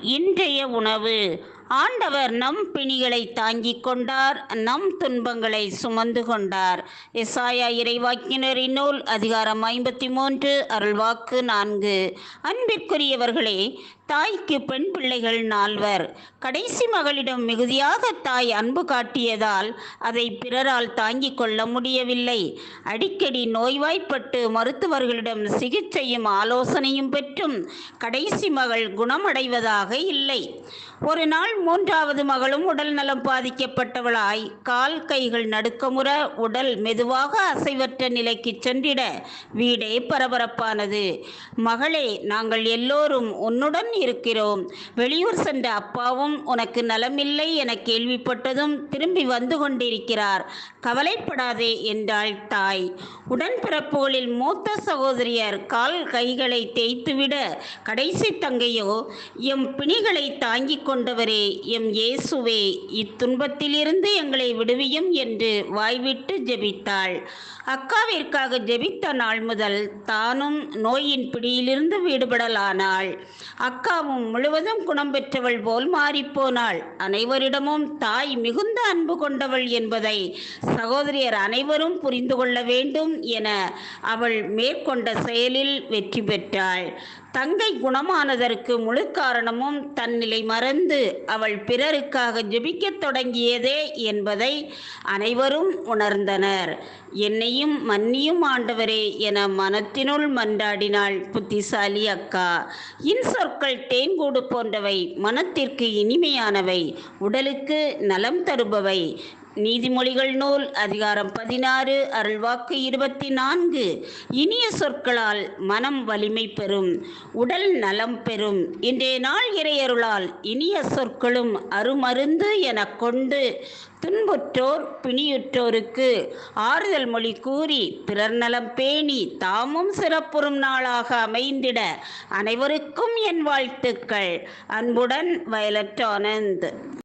இன்றைய உணவு ஆண்டவர் நம் பிணிகளை தாங்கிக் கொண்டார் நம் துன்பங்களை சுமந்து கொண்டார். எசாயா இறைவாக்கினரின் நூல் அதிகாரம் ஐம்பத்தி மூன்று அருள்வாக்கு நான்கு. அன்பிற்குரியவர்களே தாய்க்கு பெண் பிள்ளைகள் நால்வர். கடைசி மகளிடம் மிகுதியாக தாய் அன்பு காட்டியதால் அதை பிறரால் தாங்கிக் கொள்ள முடியவில்லை. அடிக்கடி நோய்வாய்ப்பட்டு மருத்துவர்களிடம் சிகிச்சையும் ஆலோசனையும் பெற்றும் கடைசி மகள் குணமடைவதாக இல்லை. ஒரு நாள் மூன்றாவது மகளும் உடல் நலம் பாதிக்கப்பட்டவளாய். கால் கைகள் நடுக்கமுற உடல் மெதுவாக அசைவற்ற நிலைக்கு சென்றிட வீடே பரபரப்பானது. மகளே நாங்கள் எல்லோரும் உன்னுடன் இருக்கிறோம். வெளியூர் சென்ற அப்பாவும் உனக்கு நலமில்லை என கேள்விப்பட்டதும் திரும்பி வந்து கொண்டிருக்கிறார். கவலைப்படாதே என்றாள் தாய். உடன்பிறப்புகளில் மூத்த சகோதரியர் கால் கைகளை தேய்த்துவிட கடைசி தங்கையோ எம் பிணிகளை தாங்கிக் கொண்டவரே. எம் இயேசுவே இத்துன்பத்திலிருந்து எங்களை விடுவியும் என்று வாய்விட்டு ஜெபித்தாள். அக்காவிற்காக ஜெபித்த நாள் முதல் தானும் நோயின் பிடியிலிருந்து விடுபடலானாள். அக்காவும் முழுவதும் குணம் பெற்றவள் போல் மாறிப்போனாள். அனைவரிடமும் தாய் மிகுந்த அன்பு கொண்டவள் என்பதை சகோதரியர் அனைவரும் புரிந்து கொள்ள வேண்டும் என அவள் மேற்கொண்ட செயலில் வெற்றி பெற்றாள். தங்கை குணமானதற்கு முழு காரணமும் தன்னிலை மறந்து அவள் பிறருக்காக ஜெபிக்கத் தொடங்கியதே என்பதை அனைவரும் உணர்ந்தனர். என்னையும் மன்னியும் ஆண்டவரே என மனத்தினுள் மன்றாடினாள் புத்திசாலி அக்கா. இன்சொற்கள் தேன்கூடு போன்றவை மனத்திற்கு இனிமையானவை உடலுக்கு நலம் தருபவை. நீதிமொழிகள் நூல் அதிகாரம் பதினாறு அருள்வாக்கு இருபத்தி நான்கு இனிய சொற்களால் மனம் வலிமை பெறும் உடல் நலம் பெறும். இன்றைய நாள் இறையருளால் இனிய சொற்களும் அருமருந்து என கொண்டு துன்புற்றோர் பிணியுற்றோருக்கு ஆறுதல் மொழி கூறி பிறர் நலம் பேணி தாமும் சிறப்புறும் நாளாக அமைந்திட அனைவருக்கும் என் வாழ்த்துக்கள். அன்புடன் வயலட் ஆனந்த்.